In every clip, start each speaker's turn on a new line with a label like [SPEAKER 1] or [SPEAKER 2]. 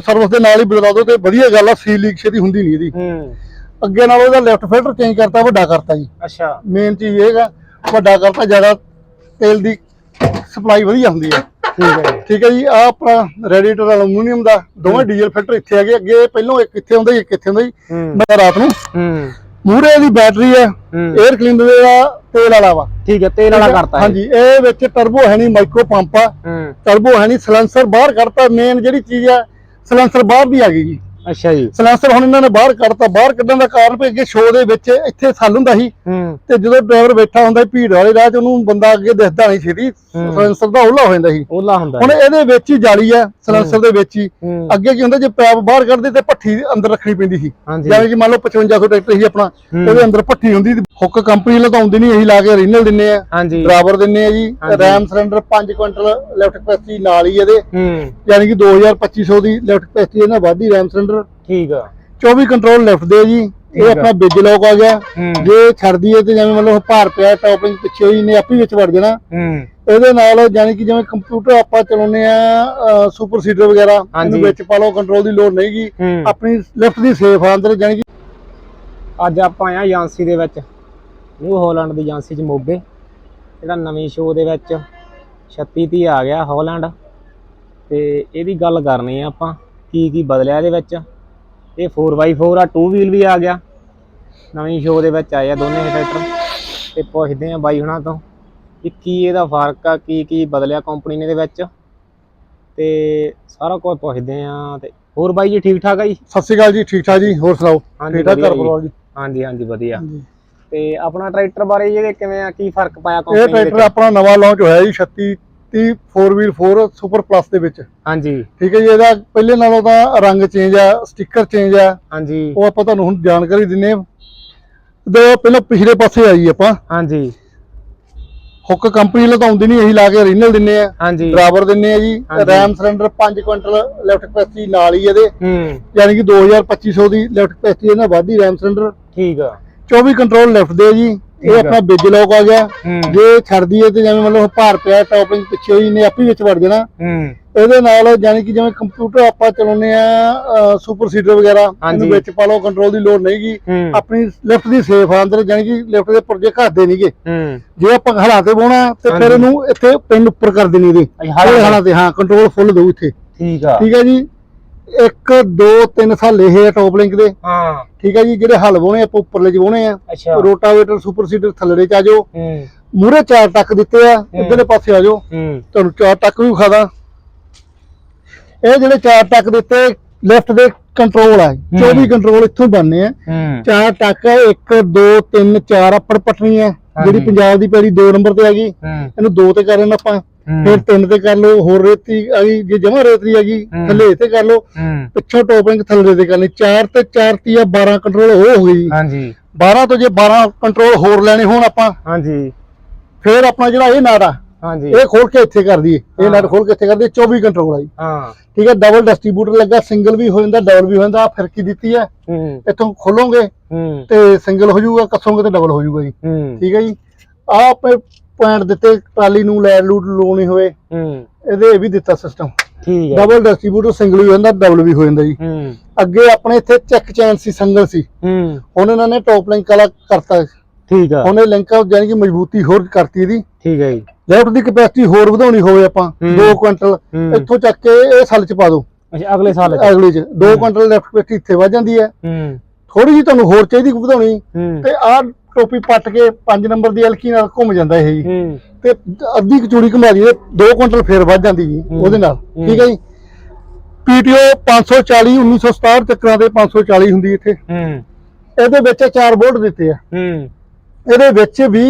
[SPEAKER 1] Service ਦੇ ਨਾਲ ਹੀ ਬਦਲਾ ਦੋ ਤੇ ਵਧੀਆ ਗੱਲ ਆ ਸੀ ਲੀਕ ਛੇਤੀ ਹੁੰਦੀ ਨਹੀਂ ਇਹਦੀ।
[SPEAKER 2] ਹੂੰ।
[SPEAKER 1] ਅੱਗੇ ਨਾਲੋਂ ਇਹਦਾ ਲੈਫਟ ਫਿਲਟਰ ਚੇਂਜ ਕਰਤਾ ਵੱਡਾ ਕਰਤਾ ਜੀ।
[SPEAKER 2] ਅੱਛਾ।
[SPEAKER 1] ਮੇਨ ਚੀਜ਼ ਇਹ ਹੈਗਾ ਵੱਡਾ ਕਰਤਾ ਜ਼ਿਆਦਾ ਤੇਲ ਦੀ ਸਪਲਾਈ ਵਧੀਆ ਹੁੰਦੀ ਹੈ
[SPEAKER 2] ਠੀਕ ਹੈ ਜੀ।
[SPEAKER 1] ਠੀਕ ਹੈ ਜੀ ਆ ਆਪਣਾ ਰੈਡੀਏਟਰ ਅਲੂਮੀਨੀਅਮ ਦਾ ਦੋਵੇਂ ਡੀਜ਼ਲ ਫਿਲਟਰ ਇੱਥੇ ਹੈਗੇ ਅੱਗੇ ਪਹਿਲੋਂ ਇੱਕ ਇੱਥੇ ਹੁੰਦਾ ਇੱਕ ਇੱਥੇ ਹੁੰਦਾ
[SPEAKER 2] ਹੂੰ।
[SPEAKER 1] ਮੈਂ ਰਾਤ ਨੂੰ
[SPEAKER 2] ਹੂੰ।
[SPEAKER 1] ਮੂਰੇ ਦੀ ਬੈਟਰੀ ਹੈ। 에ਅਰ ਕਲੀਨਰ ਦਾ ਤੇਲ ਵਾਲਾ ਵਾ।
[SPEAKER 2] ਠੀਕ ਹੈ ਤੇਲ ਵਾਲਾ ਕਰਤਾ
[SPEAKER 1] ਹਾਂਜੀ ਇਹ ਵਿੱਚ ਟਰਬੋ ਹੈ ਨਹੀਂ ਮਾਈਕਰੋ ਪੰਪ ਆ। ਟਰਬੋ ਹੈ ਨਹੀਂ ਸਲੈਂਸਰ ਬਾਹਰ ਕੱਢਤਾ ਮੇਨ ਜਿਹੜੀ ਚੀਜ਼ ਆ ਸਲੈਂਸਰ ਬਾਹਰ ਦੀ ਆ ਗਈ ਜੀ।
[SPEAKER 2] ਅੱਛਾ ਜੀ।
[SPEAKER 1] ਸਲੈਂਸਰ ਹੁਣ ਇਹਨਾਂ ਨੇ ਬਾਹਰ ਕੱਢਤਾ ਬਾਹਰ ਕੱਢਣ ਦਾ ਕਾਰਨ ਵੀ ਅੱਗੇ ਸ਼ੋਅ ਦੇ ਵਿੱਚ ਇੱਥੇ ਸੱਲ ਹੁੰਦਾ ਸੀ। ਤੇ ਜਦੋਂ ਡਰਾਈਵਰ ਬੈਠਾ ਹੁੰਦਾ ਭੀੜ ਵਾਲੇ ਰਾਹ 'ਚ ਉਹਨੂੰ ਬੰਦਾ ਅੱਗੇ ਦਿਖਦਾ ਨਹੀਂ ਛੇਤੀ। ਸਲੈਂਸਰ ਦਾ ਉਹਲਾ ਹੋ ਜਾਂਦਾ ਸੀ।
[SPEAKER 2] ਉਹਲਾ ਹੁੰਦਾ
[SPEAKER 1] ਹੁਣ। ਇਹਦੇ ਵਿੱਚ ਹੀ ਜਾਲੀ ਆ ਸਲੈਂਸਰ ਦੇ ਵਿੱਚ ਹੀ। ਅੱਗੇ ਕੀ ਹੁੰਦਾ ਜੇ ਪੈਪ ਬਾਹਰ ਕੱਢਦੇ ਤੇ ਭੱਠੀ ਅੰਦਰ ਰੱਖਣੀ ਪੈਂਦੀ ਸੀ। ਜਿਵੇਂ ਕਿ ਮੰਨ ਲਓ 5500 ਟਰੈਕਟਰ ਸੀ ਆਪਣਾ। ਉਹਦੇ ਅੰਦਰ ਭੱਠੀ ਹੁੰਦੀ ਸੀ। ਹੁੱਕ ਕੰਪਨੀ ਆਉਂਦੀ ਨਹੀਂ ਇਹੀ ਲਾ ਕੇ ਰੀਨਲ ਦਿੰਨੇ ਆ।
[SPEAKER 2] ਹਾਂਜੀ।
[SPEAKER 1] ਡਰਾਈਵਰ ਦਿੰਨੇ ਆ ਜੀ। Ram cylinder 5 quintal lift capacity ਨਾਲ ਹੀ ਇਹਦੇ।
[SPEAKER 2] ਹੂੰ।
[SPEAKER 1] ਯਾਨੀ ਕਿ 2200 ਦੀ ਲੈਫਟ ਕਪੈਸਿਟੀ ਇਹਨਾਂ ਵਾਧੀ ਰੈਮ ਸਿਲੰਡਰ
[SPEAKER 2] ਠੀਕ ਆ।
[SPEAKER 1] 24 ਕੰਟਰੋਲ ਲੈਫਟ ਦੇ ਜੀ। ਇਹ। ਆਪਣਾ ਬਿਜ ਲੋਕ ਆ ਗਿਆ। ਜੇ ਛੱਡਦੀ ਹੈ ਤੇ ਜਿਵੇਂ ਮਤਲਬ ਭਾਰ ਪਿਆ ਟੌਪਿੰਗ ਪਿੱਛੇ ਹੀ ਨੇ ਆਪੇ ਵਿੱਚ ਵੜ ਜਾਣਾ। ਇਹਦੇ ਨਾਲ ਯਾਨੀ ਕਿ ਜਿਵੇਂ ਕੰਪਿਊਟਰ ਆਪਾਂ ਚਲਾਉਂਦੇ ਆ ਸੁਪਰ ਸੀਡਰ ਵਗੈਰਾ। ਇਹਨੂੰ ਵਿੱਚ ਪਾ ਲਓ ਕੰਟਰੋਲ ਦੀ ਲੋੜ ਨਹੀਂਗੀ। ਆਪਣੀ ਲਿਫਟ ਦੀ ਸੇਫ ਆ ਅੰਦਰ ਯਾਨੀ ਕਿ
[SPEAKER 2] ਅੱਜ ਆਪਾਂ ਆਏ ਆ ਏਜੰਸੀ ਦੇ ਵਿੱਚ। ਨਿਊ ਹਾਲੈਂਡ ਦੀ ਏਜੰਸੀ ਚ ਮੋਗੇ। ਜਿਹੜਾ ਨਵੀਂ ਸ਼ੋਅ ਦੇ ਵਿੱਚ 36 30 ਆ ਗਿਆ ਹਾਲੈਂਡ। ਤੇ ਇਹਦੀ ਗੱਲ ਕਰਨੀ ਆ ਆਪਾਂ ਕੀ ਕੀ ਬਦਲਿਆ ਇਹਦੇ ਵਿੱਚ। ਇਹ 4x4 ਆ 2 ਵੀਲ ਵੀ ਆ ਗਿਆ। ਨਵੀਂ ਸ਼ੋਅ ਦੇ ਵਿੱਚ ਆਏ ਆ ਦੋਨੇ ਟਰੈਕਟਰ ਤੇ ਪੁੱਛਦੇ ਆ ਬਾਈ ਹੁਣਾਂ ਤੋਂ ਕਿ ਕੀ ਇਹਦਾ ਫ਼ਰਕ ਆ ਕੀ ਕੀ ਬਦਲਿਆ ਕੰਪਨੀ ਨੇ ਇਹਦੇ ਵਿੱਚ। ਤੇ ਸਾਰਾ ਕੁਝ ਪੁੱਛਦੇ ਆ ਤੇ ਹੋਰ ਬਾਈ ਜੀ ਠੀਕ ਠਾਕ ਆ ਜੀ?
[SPEAKER 1] ਸਤਿ ਸ਼੍ਰੀ ਅਕਾਲ ਜੀ ਠੀਕ ਠਾਕ ਜੀ? ਹੋਰ ਸੁਣਾਓ? ਠੀਕ ਠਾਕ ਘਰ
[SPEAKER 2] ਜੀ।
[SPEAKER 1] ਪਰਿਵਾਰ ਜੀ।
[SPEAKER 2] ਹਾਂਜੀ ਹਾਂਜੀ ਵਧੀਆ। ਤੇ ਆਪਣਾ ਟਰੈਕਟਰ ਬਾਰੇ ਜਿਹੜੇ ਕਿਵੇਂ ਆ? ਕੀ ਫ਼ਰਕ ਪਾਇਆ
[SPEAKER 1] ਇਹ
[SPEAKER 2] ਕੰਪਨੀ ਦੇ
[SPEAKER 1] ਟਰੈਕਟਰ
[SPEAKER 2] ਵਿੱਚ?
[SPEAKER 1] ਆਪਣਾ ਨਵਾਂ ਲਾਂਚ ਹੋਇਆ ਜੀ 36 30 4 ਵੀਲ 4 ਸੁਪਰ ਪਲੱਸ ਦੇ ਵਿੱਚ।
[SPEAKER 2] ਹਾਂਜੀ।
[SPEAKER 1] ਠੀਕ ਹੈ ਜੀ ਇਹਦਾ ਪਹਿਲੇ ਨਾਲੋਂ ਤਾਂ ਰੰਗ ਚੇਂਜ ਆ ਸਟicker ਚੇਂਜ ਆ।
[SPEAKER 2] ਹਾਂਜੀ।
[SPEAKER 1] ਉਹ ਆਪਾਂ ਤੁਹਾਨੂੰ ਹੁਣ ਜਾਣਕਾਰੀ ਦਿੰਨੇ ਆ ਤੇ ਪਹਿਲਾਂ ਪਿਛਲੇ ਪਾਸੇ ਆਈ ਆਪਾਂ।
[SPEAKER 2] ਹਾਂਜੀ।
[SPEAKER 1] ਹੁੱਕ ਕੰਪਨੀ ਵੱਲੋਂ ਤਾਂ ਆਉਂਦੀ ਨਹੀਂ ਇਹੀ ਲਾ ਕੇ ਰੀਨਲ ਦਿੰਨੇ ਆ
[SPEAKER 2] ਹਾਂਜੀ।
[SPEAKER 1] ਡਰਾਈਵਰ ਦਿੰਨੇ ਆ ਜੀ।
[SPEAKER 2] ਹਾਂਜੀ।
[SPEAKER 1] Ram cylinder 5 quintal lift capacity ਨਾਲ ਹੀ ਇਹਦੇ।
[SPEAKER 2] ਹੂੰ।
[SPEAKER 1] ਯਾਨੀ ਕਿ 2200 ਦੀ ਲੈਫਟ ਕਪੈਸਿਟੀ ਇਹਨਾਂ ਵਾਧੀ ਰੈਮ ਸਿਲੰਡਰ
[SPEAKER 2] ਠੀਕ ਆ।
[SPEAKER 1] 24 ਕੰਟਰੋਲ ਲੈਫਟ ਦੇ ਜੀ। ਇਹ
[SPEAKER 2] ਆ।
[SPEAKER 1] ਆਪਣਾ ਬਿਜ ਲੋਕ ਆ ਗਿਆ। ਜੇ ਛੱਡਦੀ ਹੈ ਤੇ ਜਿਵੇਂ ਮਤਲਬ ਭਾਰ ਪਿਆ ਟੌਪਿੰਗ ਪਿੱਛੇ ਹੀ ਨੇ ਆਪੇ ਵਿੱਚ ਵੜ ਜਾਣਾ। ਇਹਦੇ ਨਾਲ ਯਾਨੀ ਕਿ ਜਿਵੇਂ ਕੰਪਿਊਟਰ ਆਪਾਂ ਚਲਾਉਂਦੇ ਆ ਸੁਪਰ ਸੀਡਰ ਵਗੈਰਾ। ਇਹਨੂੰ ਵਿੱਚ ਪਾ ਲਓ ਕੰਟਰੋਲ ਦੀ ਲੋੜ ਨਹੀਂਗੀ ਆਪਣੀ ਲਿਫਟ ਦੀ ਸੇਫ ਆ ਅੰਦਰ ਯਾਨੀ ਕਿ ਲਿਫਟ ਦੇ ਪੁਰਜੇ ਘੱਟਦੇ ਨਹੀਂਗੇ ਜੇ ਆਪਾਂ ਹਲਾਤੇ ਬੋਣਾ ਤੇ। ਫਿਰ ਇਹਨੂੰ ਇੱਥੇ ਪਿੰਨ ਉੱਪਰ ਕਰ ਦੇਣੀ ਇਹਦੇ।
[SPEAKER 2] ਹਾਲੇ
[SPEAKER 1] ਹਲੇ ਹਲਾਤੇ ਹਾਂ ਕੰਟਰੋਲ ਫੁੱਲ ਦਊ ਇੱਥੇ।
[SPEAKER 2] ਠੀਕ ਆ।
[SPEAKER 1] ਠੀਕ ਹੈ ਜੀ? 1 2 3 ਸਾਲ ਇਹ ਆ ਟੌਪ ਲਿੰਕ ਦੇ।
[SPEAKER 2] ਹਾਂ।
[SPEAKER 1] ਠੀਕ ਹੈ ਜੀ ਜਿਹੜੇ ਹਲ ਬੋਣੇ ਆਪਾਂ ਉੱਪਰਲੇ ਚ ਬੋਣੇ ਆ।
[SPEAKER 2] ਅੱਛਾ।
[SPEAKER 1] ਰੋਟਾਵੇਟਰ ਸੁਪਰ ਸੀਡਰ ਥੱਲੜੇ ਚ ਆ ਜਾਓ।
[SPEAKER 2] ਹੂੰ।
[SPEAKER 1] ਮੂਰੇ ਚਾਰ ਟੱਕ ਦਿੱਤੇ ਆ ਇੱਧਰਲੇ ਪਾਸੇ ਆ ਜਾਓ।
[SPEAKER 2] ਹੂੰ।
[SPEAKER 1] ਤੁਹਾਨੂੰ ਚਾਰ ਟੱਕ ਵੀ ਵਿਖਾਦਾ ਇਹ ਜਿਹੜੇ ਚਾਰ ਟੱਕ ਦਿੱਤੇ ਲੈਫਟ ਦੇ ਕੰਟਰੋਲ ਆ। 24 ਕੰਟਰੋਲ ਇੱਥੋਂ ਬਣਨੇ ਆ।
[SPEAKER 2] ਹੂੰ।
[SPEAKER 1] ਚਾਰ ਟੱਕ 1 2 3 4 ਅੱਪਰ ਪਟਣੀ ਹੈ ਜਿਹੜੀ। ਪੰਜਾਬ ਦੀ ਪੈੜੀ 2 ਨੰਬਰ ਤੇ ਆ ਗਈ ਇਹਨੂੰ 2 ਤੇ ਕਰ ਲੈਣਾ ਆਪਾਂ। ਫਿਰ 3 ਤੇ ਕਰ ਲਓ ਹੋਰ ਰੇਤੀ ਆ ਗਈ ਜੇ ਜਮਾ ਰੇਤਰੀ ਆ ਗਈ। ਥੱਲੇ ਤੇ ਕਰ ਲਓ। ਪਿੱਛੋਂ ਟੋਪਿੰਗ ਥੱਲੇ ਤੇ ਕਰਨੀ 4 ਤੇ 4 ਤੀਆ 12 ਕੰਟਰੋਲ ਹੋ ਹੋ ਗਈ।
[SPEAKER 2] ਹਾਂਜੀ।
[SPEAKER 1] 12 ਤੋਂ ਜੇ 12 ਕੰਟਰੋਲ ਹੋਰ ਲੈਣੇ ਹੋਣ ਆਪਾਂ
[SPEAKER 2] ਹਾਂਜੀ।
[SPEAKER 1] ਫਿਰ ਆਪਣਾ ਜਿਹੜਾ ਇਹ ਆ
[SPEAKER 2] ਹਾਂਜੀ।
[SPEAKER 1] ਇਹ ਖੋਲ ਕੇ ਇੱਥੇ ਕਰ ਦਈਏ। ਇਹ। ਨਾਟ ਖੋਲ ਕੇ ਇੱਥੇ ਕਰ ਦਈਏ 24 ਕੰਟਰੋਲ ਆ ਜੀ
[SPEAKER 2] ਹਾਂ।
[SPEAKER 1] ਠੀਕ ਹੈ ਡਬਲ ਡਿਸਟ੍ਰੀਬਿਊਟਰ ਲੱਗਾ ਸਿੰਗਲ ਵੀ ਹੋ ਜਾਂਦਾ ਡਬਲ ਵੀ ਹੋ ਜਾਂਦਾ ਆਹ ਫਿਰਕੀ ਦਿੱਤੀ ਹੈ। ਇੱਥੋਂ ਖੋਲੋਗੇ ਤੇ ਸਿੰਗਲ ਹੋ ਜਾਊਗਾ ਕੱਸੋਗੇ ਤੇ ਡਬਲ ਹੋ ਜਾਊਗਾ ਜੀ। ਠੀਕ ਹੈ ਜੀ। ਆਹ ਆਪਣੇ ਪੁਆਇੰਟ ਦਿੱਤੇ ਟਰਾਲੀ ਨੂੰ ਲੈਡ ਲੂਡ ਲਾਉਣੀ ਹੋਵੇ।
[SPEAKER 2] ਹੂੰ।
[SPEAKER 1] ਇਹਦੇ ਇਹ ਵੀ ਦਿੱਤਾ ਸਿਸਟਮ
[SPEAKER 2] ਠੀਕ ਹੈ।
[SPEAKER 1] ਡਬਲ ਡਿਸਟ੍ਰੀਬਿਊਟਰ ਸਿੰਗਲ ਵੀ ਹੋ ਜਾਂਦਾ ਡਬਲ ਵੀ ਹੋ ਜਾਂਦਾ ਜੀ।
[SPEAKER 2] ਹੂੰ।
[SPEAKER 1] ਅੱਗੇ ਆਪਣੇ ਇੱਥੇ ਚੈੱਕ ਚੈਨ ਸੀ ਸਿੰਗਲ ਸੀ।
[SPEAKER 2] ਹੂੰ।
[SPEAKER 1] ਹੁਣ ਇਹਨਾਂ ਨੇ ਟੌਪ ਲਿੰਕ ਵਾਲਾ ਕਰਤਾ।
[SPEAKER 2] ਠੀਕ ਆ।
[SPEAKER 1] ਇਹ ਲਿੰਕ ਯਾਨੀ ਕਿ ਮਜ਼ਬੂਤੀ ਹੋਰ ਕਰਤੀ ਇਹਦੀ।
[SPEAKER 2] ਠੀਕ ਹੈ ਜੀ।
[SPEAKER 1] ਲੈਫਟ ਦੀ ਕਪੈਸਿਟੀ ਹੋਰ ਵਧਾਉਣੀ ਹੋਵੇ ਆਪਾਂ
[SPEAKER 2] ਹੂੰ।
[SPEAKER 1] 2 ਕੁਇੰਟਲ। ਇੱਥੋਂ ਚੱਕ ਕੇ ਇਹ ਸੱਲ ਚ ਪਾ ਦਿਓ
[SPEAKER 2] ਅੱਛਾ ਅਗਲੇ ਸਾਲ ਚ।
[SPEAKER 1] ਅਗਲੇ ਚ। 2 ਕੁਇੰਟਲ ਲੈਫਟ ਕਪੈਸਿਟੀ ਇੱਥੇ ਵੱਧ ਜਾਂਦੀ ਹੈ।
[SPEAKER 2] ਹੂੰ।
[SPEAKER 1] ਥੋੜੀ ਜਿਹੀ ਤੁਹਾਨੂੰ ਹੋਰ ਚਾਹੀਦੀ ਵਧਾਉਣੀ। ਤੇ ਆਹ ਟੋਪੀ ਪੱਟ ਕੇ 5 ਨੰਬਰ ਦੀ ਐਲਕੀ ਨਾਲ ਘੁੰਮ ਜਾਂਦਾ ਇਹ ਜੀ। ਤੇ ਅੱਧੀ ਕਚੂੜੀ ਘੁਮਾ ਦਈਏ 2 ਕੁਇੰਟਲ ਫੇਰ ਵੱਧ ਜਾਂਦੀ ਜੀ। ਉਹਦੇ ਨਾਲ। ਠੀਕ ਹੈ ਜੀ? ਪੀਟੀਓ 540 1967 ਚੱਕਰਾਂ ਦੇ 540 ਹੁੰਦੀ ਇੱਥੇ।
[SPEAKER 2] ਹੂੰ।
[SPEAKER 1] ਇਹਦੇ ਵਿੱਚ ਚਾਰ ਬੋਰਡ ਦਿੱਤੇ ਆ।
[SPEAKER 2] ਹੂੰ।
[SPEAKER 1] ਇਹਦੇ ਵਿੱਚ ਵੀ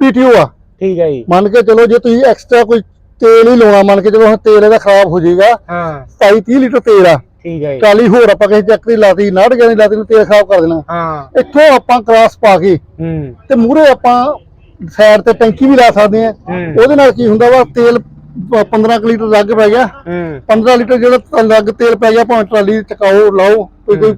[SPEAKER 1] ਪੀਟੀਓ ਆ।
[SPEAKER 2] ਠੀਕ ਹੈ ਜੀ।
[SPEAKER 1] ਮੰਨ ਕੇ ਚਲੋ ਜੇ ਤੁਸੀਂ ਐਕਸਟਰਾ ਕੋਈ ਤੇਲ ਹੀ ਲਾਉਣਾ ਮੰਨ ਕੇ ਚਲੋ ਹੁਣ ਤੇਲ ਇਹਦਾ ਖਰਾਬ ਹੋ ਜਾਏਗਾ
[SPEAKER 2] ਹਾਂ।
[SPEAKER 1] 27 30 ਲੀਟਰ ਤੇਲ ਆ।
[SPEAKER 2] ਠੀਕ ਹੈ ਜੀ।
[SPEAKER 1] ਟਰਾਲੀ ਹੋਰ ਆਪਾਂ ਕਿਸੇ ਚੱਕਰੀ ਲਾਤੀ ਨਾੜ ਗਾਣੀ ਲਾਤੀ ਨੂੰ ਤੇਲ ਖਰਾਬ ਕਰ ਦੇਣਾ।
[SPEAKER 2] ਹਾਂ।
[SPEAKER 1] ਇੱਥੋਂ ਆਪਾਂ ਕ੍ਰਾਸ ਪਾ ਕੇ
[SPEAKER 2] ਹੂੰ।
[SPEAKER 1] ਤੇ ਮੂਰੇ ਆਪਾਂ ਸਾਈਡ ਤੇ ਟੈਂਕੀ ਵੀ ਲਾ ਸਕਦੇ ਆ ਉਹਦੇ ਨਾਲ ਕੀ ਹੁੰਦਾ ਵਾ ਤੇਲ ਪ- 15 ਕੁ ਲੀਟਰ ਲੱਗ ਪੈ ਗਿਆ।
[SPEAKER 2] ਹੂੰ।
[SPEAKER 1] 15 ਲੀਟਰ ਜਿਹੜਾ ਲੱਗ ਤੇਲ ਪੈ ਗਿਆ ਭਾਵੇਂ ਟਰਾਲੀ ਚਕਾਓ ਲਾਓ ਕੋਈ ਕੋਈ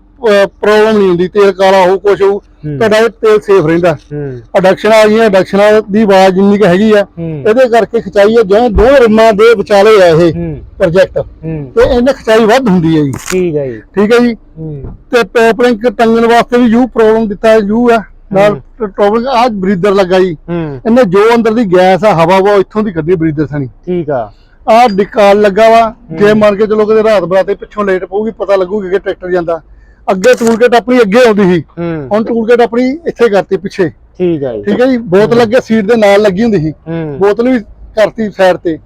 [SPEAKER 1] ਪ੍ਰੋਬਲਮ ਨਹੀਂ ਹੁੰਦੀ ਤੇਲ ਕਾਲਾ ਹੋਊ ਕੁਛ
[SPEAKER 2] ਹੂੰ।
[SPEAKER 1] ਤੁਹਾਡਾ ਇਹ ਤੇਲ ਸੇਫ ਰਹਿੰਦਾ।
[SPEAKER 2] ਹੂੰ।
[SPEAKER 1] ਅਡਕਸ਼ਨ ਆ ਗਈਆਂ ਅਡਕਸ਼ਨਾਂ ਦੀ ਆਵਾਜ਼ ਜਿੰਨੀ ਕੁ ਹੈਗੀ ਆ
[SPEAKER 2] ਹੂੰ।
[SPEAKER 1] ਇਹਦੇ ਕਰਕੇ ਖਿਚਾਈ ਹੈ ਜਿਵੇਂ ਦੋ ਰਿਮਾਂ ਦੇ ਵਿਚਾਲੇ ਆ ਇਹ
[SPEAKER 2] ਹੂੰ।
[SPEAKER 1] ਪ੍ਰੋਜੈਕਟ
[SPEAKER 2] ਹੂੰ।
[SPEAKER 1] ਤੇ ਇਹਨਾਂ ਖਿਚਾਈ ਵੱਧ ਹੁੰਦੀ ਹੈ ਜੀ।
[SPEAKER 2] ਠੀਕ ਹੈ ਜੀ।
[SPEAKER 1] ਠੀਕ ਹੈ ਜੀ?
[SPEAKER 2] ਹੂੰ।
[SPEAKER 1] ਤੇ ਪੈਪਲਿੰਗ ਟੰਗਣ ਵਾਸਤੇ ਵੀ ਯੂ ਪ੍ਰੋਬਲਮ ਦਿੱਤਾ ਯੂ ਆ। ਨਾਲ ਟੋਪਿਕ ਆ ਬਰੀਦਰ ਲੱਗਾ ਜੀ।
[SPEAKER 2] ਹੂੰ।
[SPEAKER 1] ਇਹਨੇ ਜੋ ਅੰਦਰ ਦੀ ਗੈਸ ਆ ਹਵਾ ਵਾ ਇੱਥੋਂ ਦੀ ਕੱਢੀ ਬਰੀਦਰ ਸਣੀ।
[SPEAKER 2] ਠੀਕ ਆ।
[SPEAKER 1] ਆ ਡਿਕਾਲ ਲੱਗਾ ਵਾ। ਜੇ ਮੰਨ ਕੇ ਚਲੋ ਕਿਤੇ ਰਾਤ ਬਰਾਤੇ ਪਿੱਛੋਂ ਲੇਟ ਪਊਗੀ ਪਤਾ ਲੱਗੂਗੀ ਕਿ ਟਰੈਕਟਰ ਜਾਂਦਾ। ਅੱਗੇ ਟੂਲ ਕਿਟ ਆਪਣੀ ਅੱਗੇ ਆਉਂਦੀ ਸੀ। ਹੁਣ ਟੂਲ ਕਿਟ ਆਪਣੀ ਇੱਥੇ ਕਰਤੀ ਪਿੱਛੇ।
[SPEAKER 2] ਠੀਕ ਹੈ ਜੀ।
[SPEAKER 1] ਠੀਕ ਹੈ ਜੀ? ਬੋਤਲ ਅੱਗੇ ਸੀਟ ਦੇ ਨਾਲ ਲੱਗੀ ਹੁੰਦੀ ਸੀ। ਬੋਤਲ ਵੀ ਕਰਤੀ ਸਾਈਡ ਤੇ।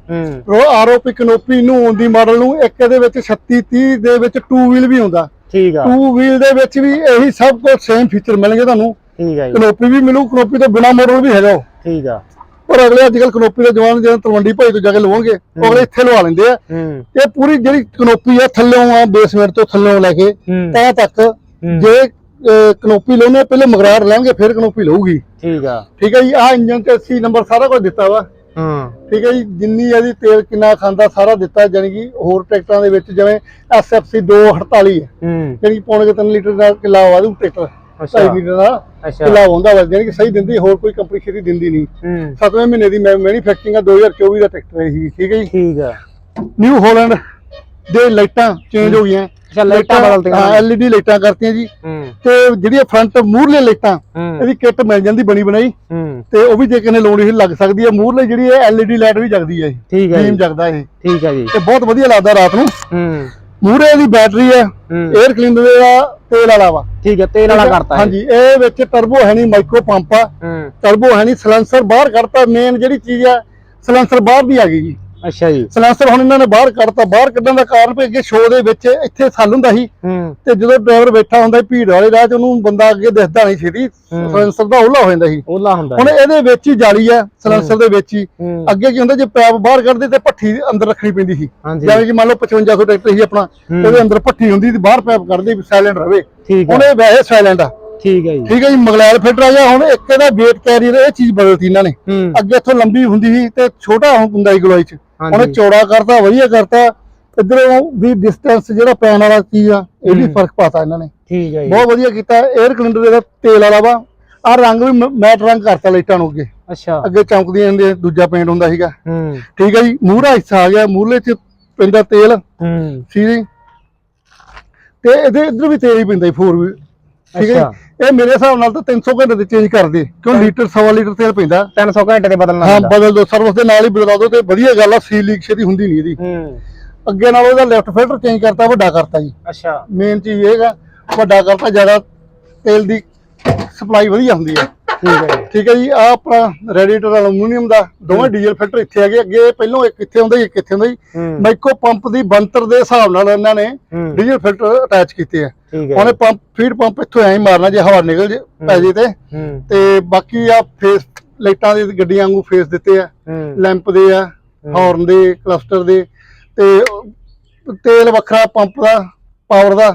[SPEAKER 1] ਰੋ ਆਰਓਪੀ ਕਨੋਪੀ ਨੂੰ ਆਉਂਦੀ ਮਾਡਲ ਨੂੰ ਇੱਕ ਇਹਦੇ ਵਿੱਚ 36 30 ਦੇ ਵਿੱਚ ਟੂ ਵੀਲ ਵੀ ਆਉਂਦਾ।
[SPEAKER 2] ਠੀਕ ਆ।
[SPEAKER 1] ਟੂ ਵੀਲ ਦੇ ਵਿੱਚ ਵੀ ਇਹੀ ਸਭ ਕੁਝ ਸੇਮ ਫੀਚਰ ਮਿਲਣਗੇ ਤੁਹਾਨੂੰ।
[SPEAKER 2] ਠੀਕ ਆ ਜੀ।
[SPEAKER 1] ਕਨੋਪੀ ਵੀ ਮਿਲੂ ਕਨੋਪੀ ਤੋਂ ਬਿਨਾ ਮਾਡਲ ਵੀ ਹੈਗਾ
[SPEAKER 2] ਠੀਕ ਆ।
[SPEAKER 1] ਪਰ ਅਗਲੇ ਅੱਜ ਕੱਲ ਕਨੋਪੀ ਦੇ ਜਵਾਨ ਜਦੋਂ ਤਲਵੰਡੀ ਭਾਈ ਤੋਂ ਜਾ ਕੇ ਲਵਾਂਗੇ ਉਹ ਅਗਲੇ ਇੱਥੇ ਲਵਾ ਲੈਂਦੇ ਆ। ਇਹ ਪੂਰੀ ਜਿਹੜੀ ਕਨੋਪੀ ਆ ਥੱਲੋਂ ਆ ਬੇਸਮੈਂਟ ਤੋਂ ਥੱਲੋਂ ਲੈ ਕੇ ਤਾਂ ਤੱਕ। ਜੇ ਕਨੋਪੀ ਲਾਉਣੇ ਪਹਿਲੇ ਮਗਰਾੜ ਲੈਣਗੇ ਫਿਰ ਕਨੋਪੀ ਲਊਗੀ।
[SPEAKER 2] ਠੀਕ ਆ।
[SPEAKER 1] ਠੀਕ ਹੈ ਜੀ ਆ ਇੰਜਨ ਤੇ 80 ਨੰਬਰ ਸਾਰਾ ਕੁਝ ਦਿੱਤਾ ਵਾ।
[SPEAKER 2] ਹਾਂ।
[SPEAKER 1] ਠੀਕ ਹੈ ਜੀ ਜਿੰਨੀ ਇਹਦੀ ਤੇਲ ਕਿੰਨਾ ਖਾਂਦਾ ਸਾਰਾ ਦਿੱਤਾ ਜਾਣੀ ਕਿ ਹੋਰ ਟਰੈਕਟਰਾਂ ਦੇ ਵਿੱਚ ਜਿਵੇਂ ਐਸਐਫਸੀ 248 ਹੈ। ਜਾਣੀ ਕਿ ਪੌਣੇ 3 ਲੀਟਰ ਦਾ ਕਿੱਲਾ ਵਾਧੂ ਟਰੈਕਟਰ।
[SPEAKER 2] ਅੱਛਾ।
[SPEAKER 1] 2.5 ਲੀਟਰ ਦਾ।
[SPEAKER 2] ਅੱਛਾ।
[SPEAKER 1] ਕਿੱਲਾ ਹੁੰਦਾ ਵਾ ਕਿ ਸਹੀ ਦਿੰਦੀ ਹੋਰ ਕੋਈ ਕੰਪਨੀ ਖੇਤੀ ਦਿੰਦੀ ਨਹੀਂ।
[SPEAKER 2] ਹੂੰ।
[SPEAKER 1] 7ਵੇਂ ਮਹੀਨੇ ਦੀ ਮੈਨੂਫੈਕਚਰਿੰਗ ਆ 2024 ਦਾ ਟਰੈਕਟਰ ਹੈ ਜੀ ਠੀਕ ਹੈ ਜੀ?
[SPEAKER 2] ਠੀਕ ਆ।
[SPEAKER 1] ਨਿਊ ਹਾਲੈਂਡ ਦੇ ਲਾਈਟਾਂ ਚੇਂਜ ਹੋ ਗਈਆਂ।
[SPEAKER 2] ਅੱਛਾ ਲਾਈਟਾਂ ਬਦਲਤੀਆਂ
[SPEAKER 1] ਹਾਂ ਐਲਈਡੀ ਲਾਈਟਾਂ ਕਰਤੀਆਂ ਜੀ।
[SPEAKER 2] ਹੂੰ।
[SPEAKER 1] ਤੇ ਜਿਹੜੀਆਂ ਫਰੰਟ ਮੂਹਰਲੇ ਲਾਈਟਾਂ
[SPEAKER 2] ਹੂੰ।
[SPEAKER 1] ਇਹਦੀ ਕਿੱਟ ਮਿਲ ਜਾਂਦੀ ਬਣੀ ਬਣਾਈ।
[SPEAKER 2] ਹੂੰ।
[SPEAKER 1] ਤੇ ਉਹ ਵੀ ਜੇ ਕਿਸੇ ਲਾਉਣੀ ਸੀ ਲੱਗ ਸਕਦੀ ਹੈ ਮੂਹਰਲੇ ਜਿਹੜੀ ਹੈ ਐਲਈਡੀ ਲਾਈਟ ਵੀ ਜਗਦੀ ਹੈ
[SPEAKER 2] ਠੀਕ ਹੈ ਜੀ।
[SPEAKER 1] ਜਗਦਾ ਇਹ।
[SPEAKER 2] ਠੀਕ ਹੈ ਜੀ।
[SPEAKER 1] ਤੇ ਬਹੁਤ ਵਧੀਆ ਲੱਗਦਾ ਰਾਤ ਨੂੰ।
[SPEAKER 2] ਹੂੰ
[SPEAKER 1] ਮੂਹਰੇ ਦੀ ਬੈਟਰੀ ਹੈ 에ਅਰ ਕਲੀਨਰ ਦਾ ਤੇਲ ਵਾਲਾ ਵਾ।
[SPEAKER 2] ਠੀਕ ਹੈ ਤੇਲ ਵਾਲਾ ਕਰਤਾ
[SPEAKER 1] ਹਾਂਜੀ ਇਹ ਵਿੱਚ ਟਰਬੋ ਹੈ ਨਹੀਂ ਮਾਈਕਰੋ ਪੰਪ ਆ। ਟਰਬੋ ਹੈ ਨਹੀਂ ਸਲੈਂਸਰ ਬਾਹਰ ਕੱਢਤਾ ਮੇਨ ਜਿਹੜੀ ਚੀਜ਼ ਆ ਸਲੈਂਸਰ ਬਾਹਰ ਦੀ ਆ ਗਈ ਜੀ।
[SPEAKER 2] ਅੱਛਾ ਜੀ।
[SPEAKER 1] ਸਲੈਂਸਰ ਹੁਣ ਇਹਨਾਂ ਨੇ ਬਾਹਰ ਕੱਢਤਾ ਬਾਹਰ ਕੱਢਣ ਦਾ ਕਾਰਨ ਵੀ ਅੱਗੇ ਸ਼ੋਅ ਦੇ ਵਿੱਚ ਇੱਥੇ ਸੱਲ ਹੁੰਦਾ ਸੀ।
[SPEAKER 2] ਹੂੰ।
[SPEAKER 1] ਤੇ ਜਦੋਂ ਡਰਾਈਵਰ ਬੈਠਾ ਹੁੰਦਾ ਭੀੜ ਵਾਲੇ ਰਾਹ 'ਚ ਉਹਨੂੰ ਬੰਦਾ ਅੱਗੇ ਦਿਖਦਾ ਨਹੀਂ ਛੇਤੀ
[SPEAKER 2] ਹੂੰ।
[SPEAKER 1] ਸਲੈਂਸਰ ਦਾ ਉਹਲਾ ਹੋ ਜਾਂਦਾ ਸੀ।
[SPEAKER 2] ਉਹਲਾ ਹੁੰਦਾ
[SPEAKER 1] ਹੁਣ
[SPEAKER 2] ਹੈ।
[SPEAKER 1] ਇਹਦੇ ਵਿੱਚ ਹੀ ਜਾਲੀ ਆ ਸਲੈਂਸਰ ਦੇ ਵਿੱਚ ਹੀ।
[SPEAKER 2] ਹੂੰ।
[SPEAKER 1] ਅੱਗੇ ਕੀ ਹੁੰਦਾ ਜੇ ਪੈਪ ਬਾਹਰ ਕੱਢਦੇ ਤੇ ਭੱਠੀ ਅੰਦਰ ਰੱਖਣੀ ਪੈਂਦੀ ਸੀ। ਜਿਵੇਂ ਕਿ ਮੰਨ ਲਓ 5500 ਟਰੈਕਟਰ ਸੀ ਆਪਣਾ
[SPEAKER 2] ਹੂੰ।
[SPEAKER 1] ਉਹਦੇ ਅੰਦਰ ਭੱਠੀ ਹੁੰਦੀ ਸੀ ਬਾਹਰ ਪੈਪ ਕੱਢਦੇ ਵੀ ਸਾਇਲੈਂਟ ਰਵੇ।
[SPEAKER 2] ਠੀਕ
[SPEAKER 1] ਹੁਣ
[SPEAKER 2] ਹੈ
[SPEAKER 1] ਇਹ ਵੈਸੇ ਸਾਇਲੈਂਟ ਆ।
[SPEAKER 2] ਠੀਕ ਹੈ ਜੀ।
[SPEAKER 1] ਠੀਕ ਹੈ ਜੀ ਮਗਲੈਲ ਫਿਲਟਰ ਆ ਗਿਆ ਹੁਣ ਇੱਕ ਇਹਦਾ ਵੇਟ ਕੈਰੀਅਰ ਇਹ ਚੀਜ਼ ਬਦਲਤੀ ਇਹਨਾਂ ਨੇ।
[SPEAKER 2] ਹੂੰ।
[SPEAKER 1] ਅੱਗੇ ਇੱਥੋਂ ਲੰਬੀ ਹੁੰਦੀ ਸੀ ਤੇ ਛੋਟਾ ਹੁੰਦਾ ਸੀ ਗਲੋਈ ਚ। ਉਹਨੇ ਚੌੜਾ ਕਰਤਾ ਵਧੀਆ ਕਰਤਾ। ਇਧਰੋਂ ਵੀ ਡਿਸਟੈਂਸ ਜਿਹੜਾ ਪੈਣ ਵਾਲਾ ਚੀਜ਼ ਆ ਇਹ ਵੀ। ਫ਼ਰਕ ਪਾਤਾ ਇਹਨਾਂ ਨੇ।
[SPEAKER 2] ਠੀਕ ਹੈ ਜੀ।
[SPEAKER 1] ਬਹੁਤ ਵਧੀਆ ਕੀਤਾ। 에ਅਰ ਕਲਿੰਡਰ ਦਾ ਤੇਲ ਵਾਲਾ ਵਾ। ਆ ਰੰਗ ਵੀ ਮੈਟ ਰੰਗ ਕਰਤਾ ਲਾਈਟਾਂ ਨੂੰ ਅੱਗੇ।
[SPEAKER 2] ਅੱਛਾ।
[SPEAKER 1] ਅੱਗੇ ਚਮਕਦੀਆਂ ਹੁੰਦੀਆਂ ਦੂਜਾ ਪੇਂਟ ਹੁੰਦਾ ਸੀਗਾ।
[SPEAKER 2] ਹੂੰ।
[SPEAKER 1] ਠੀਕ ਹੈ ਜੀ। ਮੂਹਰਾ ਹਿੱਸਾ ਆ ਗਿਆ। ਮੂਹਰਲੇ ਚ ਪੈਂਦਾ ਤੇਲ।
[SPEAKER 2] ਹੂੰ।
[SPEAKER 1] ਸੀ ਤੇ ਇਹਦੇ ਇਧਰ ਵੀ ਤੇਲ ਹੀ ਪੈਂਦਾ 4 ਵੀ ਠੀਕ ਹੈ ਜੀ? ਇਹ ਮੇਰੇ ਹਿਸਾਬ ਨਾਲ ਤਾਂ 300 ਘੰਟੇ ਤੇ ਚੇਂਜ ਕਰਦੇ ਕਿਉਂ ਲੀਟਰ ਸਵਾ ਲੀਟਰ ਤੇਲ ਪੈਂਦਾ?
[SPEAKER 2] 300 ਘੰਟੇ ਤੇ ਬਦਲਣਾ
[SPEAKER 1] ਹਾਂ ਬਦਲ ਦੋ। ਸਰਵਿਸ ਦੇ ਨਾਲ ਹੀ ਬਦਲਾ ਦੋ ਤੇ ਵਧੀਆ ਗੱਲ ਆ ਸੀ ਲੀਕ ਛੇਤੀ ਹੁੰਦੀ ਨਹੀਂ ਇਹਦੀ।
[SPEAKER 2] ਹੂੰ।
[SPEAKER 1] ਅੱਗੇ ਨਾਲ ਉਹਦਾ ਲੈਫਟ ਫਿਲਟਰ ਚੇਂਜ ਕਰਤਾ ਵੱਡਾ ਕਰਤਾ ਜੀ।
[SPEAKER 2] ਅੱਛਾ।
[SPEAKER 1] ਮੇਨ ਚੀਜ਼ ਇਹ ਹੈਗਾ ਵੱਡਾ ਕਰਤਾ ਜ਼ਿਆਦਾ ਤੇਲ ਦੀ ਸਪਲਾਈ ਵਧੀਆ ਹੁੰਦੀ ਹੈ।
[SPEAKER 2] ਠੀਕ ਹੈ ਜੀ।
[SPEAKER 1] ਠੀਕ ਹੈ ਜੀ ਆ ਆਪਣਾ ਰੈਡੀਏਟਰ ਐਲੂਮੀਨੀਅਮ ਦਾ ਦੋਵੇਂ ਡੀਜ਼ਲ ਫਿਲਟਰ ਇੱਥੇ ਹੈਗੇ ਅੱਗੇ ਪਹਿਲੋਂ ਇੱਕ ਇੱਥੇ ਹੁੰਦਾ ਇੱਕ ਇੱਥੇ ਹੁੰਦਾ
[SPEAKER 2] ਹੂੰ।
[SPEAKER 1] ਮਾਈਕੋ ਪੰਪ ਦੀ ਬੰਤਰ ਦੇ ਹਿਸਾਬ ਨਾਲ ਇਹਨਾਂ ਨੇ ਡੀਜ਼ਲ ਫਿਲਟਰ ਅਟੈਚ ਕੀਤੇ ਆ। ਉਹਨੇ ਪੰਪ ਫੀਡ ਪੰਪ ਇੱਥੋਂ ਐਂ ਮਾਰਨਾ ਜੇ ਹਵਾ ਨਿਕਲ ਜੇ ਪੈ ਜੇ ਤੇ। ਤੇ ਬਾਕੀ ਆ ਫੇਸ ਲਾਈਟਾਂ ਦੇ ਗੱਡੀਆਂ ਵਾਂਗੂ ਫੇਸ ਦਿੱਤੇ ਆ। ਲੈਂਪ ਦੇ ਆ ਹਾਰਨ ਦੇ ਕਲਸਟਰ ਦੇ। ਤੇ ਤੇਲ ਵੱਖਰਾ ਪੰਪ ਦਾ ਪਾਵਰ ਦਾ।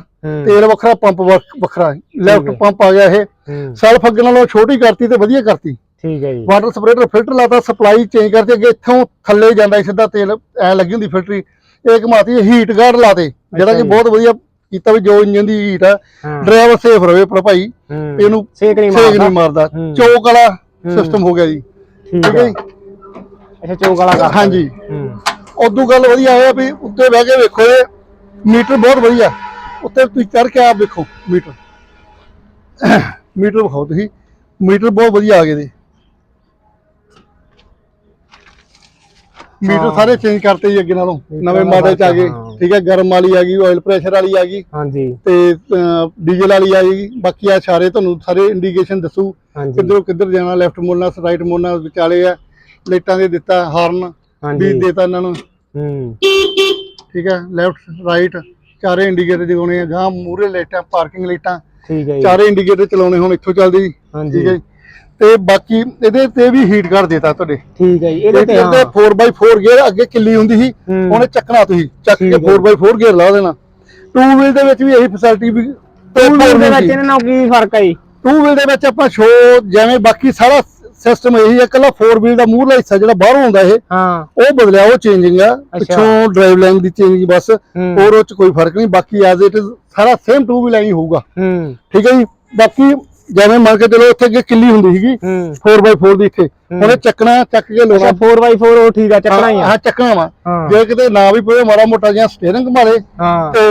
[SPEAKER 1] ਤੇਲ ਵੱਖਰਾ ਪੰਪ ਵੱਖ- ਵੱਖਰਾ। ਲੈਫਟ। ਪੰਪ ਆ ਗਿਆ ਇਹ। ਸੈਲਫ ਅੱਗੇ ਨਾਲੋਂ ਛੋਟੀ ਕਰਤੀ ਤੇ ਵਧੀਆ ਕਰਤੀ।
[SPEAKER 2] ਠੀਕ ਹੈ ਜੀ।
[SPEAKER 1] ਵਾਟਰ ਸਪਰੇਡਰ ਫਿਲਟਰ ਲਾਤਾ ਸਪਲਾਈ ਚੇਂਜ ਕਰਤੀ ਅੱਗੇ ਇੱਥੋਂ ਥੱਲੇ ਜਾਂਦਾ ਸਿੱਧਾ ਤੇਲ ਐ ਲੱਗੀ ਹੁੰਦੀ ਫਿਲਟਰੀ। ਇਹ ਘਮਾਤੀ ਹੀਟ ਗਾਰਡ ਲਾਤੇ ਜਿਹੜਾ ਕਿ। ਬਹੁਤ ਵਧੀਆ ਕੀਤਾ ਵੀ ਜੋ ਇੰਜਨ ਦੀ ਹੀਟ ਆ
[SPEAKER 2] ਹਾਂ।
[SPEAKER 1] ਡਰਾਈਵਰ ਸੇਫ ਰਵੇ ਪਰ ਭਾਈ ਇਹਨੂੰ
[SPEAKER 2] ਸੇਕ ਨਹੀਂ ਮਾਰਦਾ।
[SPEAKER 1] ਚੌਕ ਵਾਲਾ। ਸਿਸਟਮ ਹੋ ਗਿਆ ਜੀ।
[SPEAKER 2] ਠੀਕ
[SPEAKER 1] ਹੈ ਜੀ।
[SPEAKER 2] ਅੱਛਾ ਚੋਕ ਵਾਲਾ ਕਰਤਾ
[SPEAKER 1] ਹਾਂਜੀ। ਉਦੋਂ ਗੱਲ ਵਧੀਆ ਹੋਇਆ ਵੀ ਉੱਤੇ ਬਹਿ ਕੇ ਵੇਖੋ ਇਹ ਮੀਟਰ ਬਹੁਤ ਵਧੀਆ। ਉੱਤੇ ਤੁਸੀਂ ਚੜ ਕੇ ਆਪ ਵੇਖੋ ਮੀਟਰ। ਮੀਟਰ ਵਿਖਾਓ ਤੁਸੀਂ। ਮੀਟਰ ਬਹੁਤ ਵਧੀਆ ਆ ਗਏ ਦੇ ਮੀਟਰ। ਸਾਰੇ ਚੇਂਜ ਕਰਤੇ ਜੀ ਅੱਗੇ ਨਾਲੋਂ। ਨਵੇਂ ਮਾਡਲ ਚ ਆ ਗਏ। ਠੀਕ ਹੈ ਗਰਮ ਵਾਲੀ ਆ ਗਈ ਆਇਲ ਪ੍ਰੈਸ਼ਰ ਵਾਲੀ ਆ ਗਈ।
[SPEAKER 2] ਹਾਂਜੀ।
[SPEAKER 1] ਤੇ ਡੀਜ਼ਲ ਵਾਲੀ ਆ ਗਈ। ਬਾਕੀ ਆ ਸਾਰੇ ਤੁਹਾਨੂੰ ਸਾਰੇ ਇੰਡੀਕੇਸ਼ਨ ਦੱਸੂ ਕਿੱਧਰੋਂ ਕਿੱਧਰ ਜਾਣਾ। ਲੈਫਟ ਮੋੜਨਾ ਰਾਈਟ ਮੋੜਨਾ ਵਿਚਾਲੇ ਆ। ਲਾਈਟਾਂ ਦੇ ਦਿੱਤਾ ਹਾਰਨ ਵੀ ਦੇਤਾ ਇਹਨਾਂ ਨੂੰ।
[SPEAKER 2] ਹੂੰ।
[SPEAKER 1] ਠੀਕ ਹੈ ਲੈਫਟ ਰਾਈਟ ਚਾਰੇ ਇੰਡੀਕੇਟਰ ਜਗਾਉਣੇ ਆ। ਗਾਂ ਮੂਰੇ ਲਾਈਟਾਂ ਪਾਰਕਿੰਗ ਲਾਈਟਾਂ।
[SPEAKER 2] ਠੀਕ ਹੈ ਜੀ।
[SPEAKER 1] ਚਾਰੇ ਇੰਡੀਕੇਟਰ ਚਲਾਉਣੇ ਹੁਣ ਇੱਥੋਂ ਚੱਲਦੇ ਜੀ
[SPEAKER 2] ਹਾਂਜੀ।
[SPEAKER 1] ਠੀਕ ਹੈ। ਤੇ ਬਾਕੀ ਇਹਦੇ ਤੇ ਵੀ ਹੀਟ ਕਰ ਦੇਤਾ ਤੁਹਾਡੇ।
[SPEAKER 2] ਠੀਕ ਹੈ ਜੀ ਇਹਦੇ ਤੇ
[SPEAKER 1] ਇਹਦੇ
[SPEAKER 2] ਹਾਂ।
[SPEAKER 1] 4x4 ਗੇਅਰ ਅੱਗੇ ਕਿੱਲੀ ਹੁੰਦੀ ਸੀ। ਉਹਨੇ ਚੱਕਣਾ ਤੁਸੀਂ ਚੱਕ ਕੇ
[SPEAKER 2] ਠੀਕ ਹੈ।
[SPEAKER 1] 4x4 ਗੇਅਰ ਲਾ ਦੇਣਾ। ਟੂ ਵੀਲ ਦੇ ਵਿੱਚ ਵੀ ਇਹੀ ਫੈਸਿਲਿਟੀ ਵੀ
[SPEAKER 2] ਟੂ ਵੀਲ ਦੇ ਵਿੱਚ ਇਹਨਾਂ ਨਾਲ ਕੀ ਫ਼ਰਕ ਹੈ ਜੀ?
[SPEAKER 1] ਟੂ ਵੀਲ ਦੇ ਵਿੱਚ ਆਪਾਂ ਸ਼ੋ ਜਿਵੇਂ ਬਾਕੀ ਸਾਰਾ ਸਿਸਟਮ ਇਹੀ ਹੈ ਕੱਲਾ 4 ਵੀਲ ਦਾ ਮੂਹਰਲਾ ਹਿੱਸਾ ਜਿਹੜਾ ਬਾਹਰੋਂ ਆਉਂਦਾ ਇਹ
[SPEAKER 2] ਹਾਂ।
[SPEAKER 1] ਉਹ ਬਦਲਿਆ ਉਹ ਚੇਂਜਿੰਗ ਆ। ਪਿੱਛੋਂ ਡਰਾਈਵ ਲਾਈਨ ਦੀ ਚੇਂਜਿੰਗ ਬਸ ਹੋਰ ਉਹ ਚ ਕੋਈ ਫ਼ਰਕ ਨਹੀਂ ਬਾਕੀ ਐਜ਼ ਇਟ ਇਜ਼ ਸਾਰਾ ਸੇਮ 2 ਵੀਲ ਹੀ ਹੋਊਗਾ।
[SPEAKER 2] ਹੂੰ।
[SPEAKER 1] ਠੀਕ ਹੈ ਜੀ? ਬਾਕੀ ਜਿਵੇਂ ਮੰਨ ਕੇ ਚਲੋ ਉੱਥੇ ਅੱਗੇ ਕਿੱਲੀ ਹੁੰਦੀ ਸੀਗੀ
[SPEAKER 2] ਹੂੰ।
[SPEAKER 1] 4x4 ਦੀ ਇੱਥੇ। ਇਹ ਚੱਕਣਾ ਚੱਕ ਕੇ ਲਾਉਣਾ
[SPEAKER 2] 4x4 ਉਹ ਠੀਕ ਆ ਚੱਕਣਾ ਹੀ ਆ।
[SPEAKER 1] ਹਾਂ ਚੱਕਣਾ ਵਾ। ਜੇ ਕਿਤੇ ਨਾ ਵੀ ਪਵੇ ਮਾੜਾ ਮੋਟਾ ਜਾਂ ਸਟੀਅਰਿੰਗ
[SPEAKER 2] ਹਾਂ।
[SPEAKER 1] ਤੇ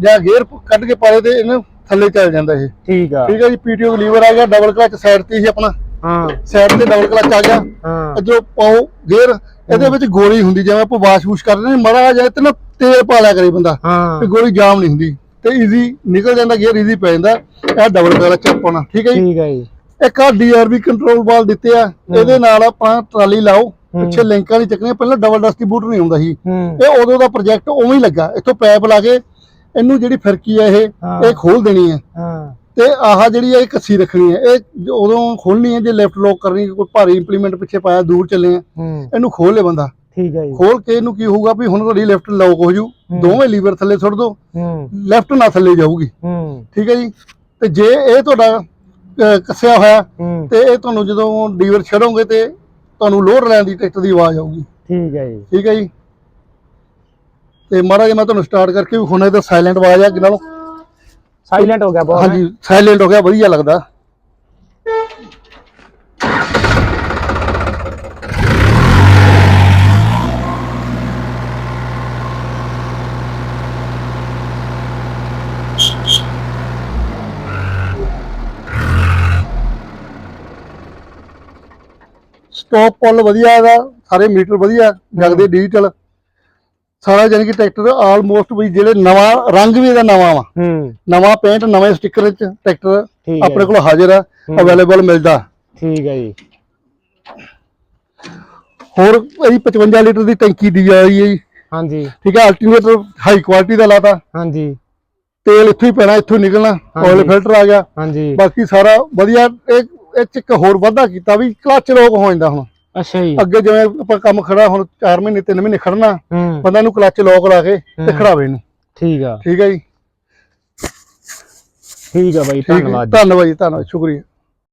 [SPEAKER 1] ਜਾਂ ਗੇਅਰ ਕੱਢ ਕੇ ਪਾਲੇ ਤੇ ਇਹਨੂੰ ਥੱਲੇ ਚੱਲ ਜਾਂਦਾ ਇਹ।
[SPEAKER 2] ਠੀਕ ਆ।
[SPEAKER 1] ਠੀਕ ਹੈ ਜੀ ਪੀਟੀਓ ਲੀਵਰ ਆ ਗਿਆ ਡਬਲ ਕਲਚ ਸਾਈਡ ਤੇ ਹੀ ਆਪਣਾ।
[SPEAKER 2] ਹਾਂ।
[SPEAKER 1] ਸਾਈਡ ਤੇ ਡਬਲ ਕਲਚ ਆ ਗਿਆ।
[SPEAKER 2] ਹਾਂ।
[SPEAKER 1] ਜੋ ਪਾਓ ਗੇਅਰ ਇਹਦੇ ਵਿੱਚ ਗੋਲੀ ਹੁੰਦੀ ਜਿਵੇਂ ਆਪਾਂ ਵਾਸ਼-ਵੂਸ਼ ਕਰਦੇ ਨੇ ਮੜਾ ਜਾਏ ਤੇ ਨਾ ਤੇਲ ਪਾ ਲਿਆ ਕਰੇ ਬੰਦਾ
[SPEAKER 2] ਹਾਂ।
[SPEAKER 1] ਤੇ ਗੋਲੀ ਜਾਮ ਨਹੀਂ ਹੁੰਦੀ ਤੇ ਈਜ਼ੀ ਨਿਕਲ ਜਾਂਦਾ ਗੇਅਰ ਈਜ਼ੀ ਪੈ ਜਾਂਦਾ ਇਹ ਡਬਲ ਕਲਚ ਪਾਉਣਾ ਠੀਕ ਹੈ ਜੀ?
[SPEAKER 2] ਠੀਕ ਆ ਜੀ।
[SPEAKER 1] ਇੱਕ ਆ ਡੀਆਰਬੀ ਕੰਟਰੋਲ ਵਾਲ ਦਿੱਤੇ ਆ ਇਹਦੇ ਨਾਲ ਆਪਾਂ ਟਰਾਲੀ ਲਾਓ ਪਿੱਛੇ ਲਿੰਕਾਂ ਨਹੀਂ ਚੱਕਣੀਆਂ ਪਹਿਲਾਂ ਡਬਲ ਡਿਸਟ੍ਰੀਬਿਊਟਰ ਨਹੀਂ ਹੁੰਦਾ ਸੀ।
[SPEAKER 2] ਹੂੰ।
[SPEAKER 1] ਇਹ ਉਦੋਂ ਦਾ ਪ੍ਰੋਜੈਕਟ ਉਵੇਂ ਹੀ ਲੱਗਾ ਇੱਥੋਂ ਪੈਪ ਲਾ ਕੇ ਇਹਨੂੰ ਜਿਹੜੀ ਫਿਰਕੀ ਆ ਇਹ
[SPEAKER 2] ਹਾਂ।
[SPEAKER 1] ਇਹ ਖੋਲ ਦੇਣੀ ਹੈ।
[SPEAKER 2] ਹਾਂ।
[SPEAKER 1] ਤੇ ਆਹ ਜਿਹੜੀ ਆ ਇਹ ਕੱਸੀ ਰੱਖਣੀ ਹੈ ਇਹ ਉਦੋਂ ਖੋਲਣੀ ਹੈ ਜੇ ਲੈਫਟ ਲੋਕ ਕਰਨੀ ਕੋਈ ਭਾਰੀ ਇੰਪਲੀਮੈਂਟ ਪਿੱਛੇ ਪਾਇਆ ਦੂਰ ਚੱਲੇ ਆ
[SPEAKER 2] ਹੂੰ।
[SPEAKER 1] ਇਹਨੂੰ ਖੋਲ ਲੇ ਬੰਦਾ।
[SPEAKER 2] ਠੀਕ ਆ ਜੀ।
[SPEAKER 1] ਖੋਲ ਕੇ ਇਹਨੂੰ ਕੀ ਹੋਊਗਾ ਵੀ ਹੁਣ ਤੁਹਾਡੀ ਲੈਫਟ ਲੌਕ ਹੋ ਜੂ ਦੋਵੇਂ ਲੀਵਰ ਥੱਲੇ ਸੁੱਟ ਦੋ
[SPEAKER 2] ਹੂੰ।
[SPEAKER 1] ਲੈਫਟ ਨਾ ਥੱਲੇ ਜਾਊਗੀ।
[SPEAKER 2] ਹੂੰ।
[SPEAKER 1] ਠੀਕ ਹੈ ਜੀ? ਤੇ ਜੇ ਇਹ ਤੁਹਾਡਾ ਕੱਸਿਆ ਹੋਇਆ
[SPEAKER 2] ਹੂੰ।
[SPEAKER 1] ਤੇ ਇਹ ਤੁਹਾਨੂੰ ਜਦੋਂ ਲੀਵਰ ਛੱਡੋਗੇ ਤੇ ਤੁਹਾਨੂੰ ਲੋਅਰ ਲੈਣ ਦੀ ਟਰੈਕਟਰ ਦੀ ਆਵਾਜ਼ ਆਊਗੀ।
[SPEAKER 2] ਠੀਕ ਆ ਜੀ।
[SPEAKER 1] ਠੀਕ ਹੈ ਜੀ? ਤੇ ਮਹਾਰਾਜ ਮੈਂ ਤੁਹਾਨੂੰ ਸਟਾਰਟ ਕਰਕੇ ਵੀ ਹੁਣੇ ਤਾਂ ਸਾਇਲੈਂਟ ਆਵਾਜ਼ ਆ ਕਿ ਨਾਲੋਂ
[SPEAKER 2] ਸਾਇਲੈਂਟ ਹੋ ਗਿਆ ਬਹੁਤ।
[SPEAKER 1] ਹਾਂਜੀ ਸਾਇਲੈਂਟ ਹੋ ਗਿਆ ਵਧੀਆ ਲੱਗਦਾ। ਸਟਾਪ ਪੁੱਲ ਵਧੀਆ ਇਹਦਾ ਸਾਰੇ ਮੀਟਰ ਵਧੀਆ ਜਗਦੇ ਡਿਜੀਟਲ ਸਾਰਾ ਯਾਨੀ ਕਿ ਟਰੈਕਟਰ ਆਲਮੋਸਟ ਵੀ ਜਿਹੜੇ ਨਵਾਂ ਰੰਗ ਵੀ ਇਹਦਾ ਨਵਾਂ ਵਾ।
[SPEAKER 2] ਹੂੰ।
[SPEAKER 1] ਨਵਾਂ ਪੇਂਟ ਨਵੇਂ ਸਟicker ਵਿੱਚ ਟਰੈਕਟਰ
[SPEAKER 2] ਹੈ
[SPEAKER 1] ਆਪਣੇ ਕੋਲ ਹਾਜ਼ਰ ਆ ਅਵੇਲੇਬਲ ਮਿਲਦਾ।
[SPEAKER 2] ਠੀਕ ਆ ਜੀ।
[SPEAKER 1] ਹੋਰ ਇਹਦੀ 55 ਲੀਟਰ ਦੀ ਟੈਂਕੀ ਦੀ ਆ ਰਹੀ ਹੈ ਜੀ।
[SPEAKER 2] ਹਾਂਜੀ।
[SPEAKER 1] ਠੀਕ ਹੈ ਅਲਟਰਨੇਟਰ ਹਾਈ ਕੁਆਲਿਟੀ ਦਾ ਲਾਤਾ।
[SPEAKER 2] ਹਾਂਜੀ।
[SPEAKER 1] ਤੇਲ ਇੱਥੋਂ ਹੀ ਪੈਣਾ ਇੱਥੋਂ ਹੀ ਨਿਕਲਣਾ ਆਇਲ। ਫਿਲਟਰ ਆ ਗਿਆ।
[SPEAKER 2] ਹਾਂਜੀ।
[SPEAKER 1] ਬਾਕੀ ਸਾਰਾ ਵਧੀਆ ਇਹ ਇਹ ਚ ਇੱਕ ਹੋਰ ਵਾਧਾ ਕੀਤਾ ਵੀ ਕਲਚ ਲੋਕ ਹੋ ਜਾਂਦਾ ਹੁਣ।
[SPEAKER 2] ਅੱਛਾ ਜੀ।
[SPEAKER 1] ਅੱਗੇ ਜਿਵੇਂ ਆਪਾਂ ਕੰਮ ਖੜਾ ਹੁਣ 4 ਮਹੀਨੇ 3 ਮਹੀਨੇ ਖੜਨਾ ਬੰਦਾ ਨੂੰ ਕਲਚ ਲੋਕ ਲਾ ਕੇ ਤੇ। ਖੜਾਵੇ ਨੂੰ
[SPEAKER 2] ਠੀਕ ਆ।
[SPEAKER 1] ਠੀਕ ਹੈ ਜੀ?
[SPEAKER 2] ਠੀਕ ਆ ਬਾਈ ਧੰਨਵਾਦ।
[SPEAKER 1] ਧੰਨਵਾਦ ਜੀ ਧੰਨਵਾਦ ਸ਼ੁਕਰੀਆ।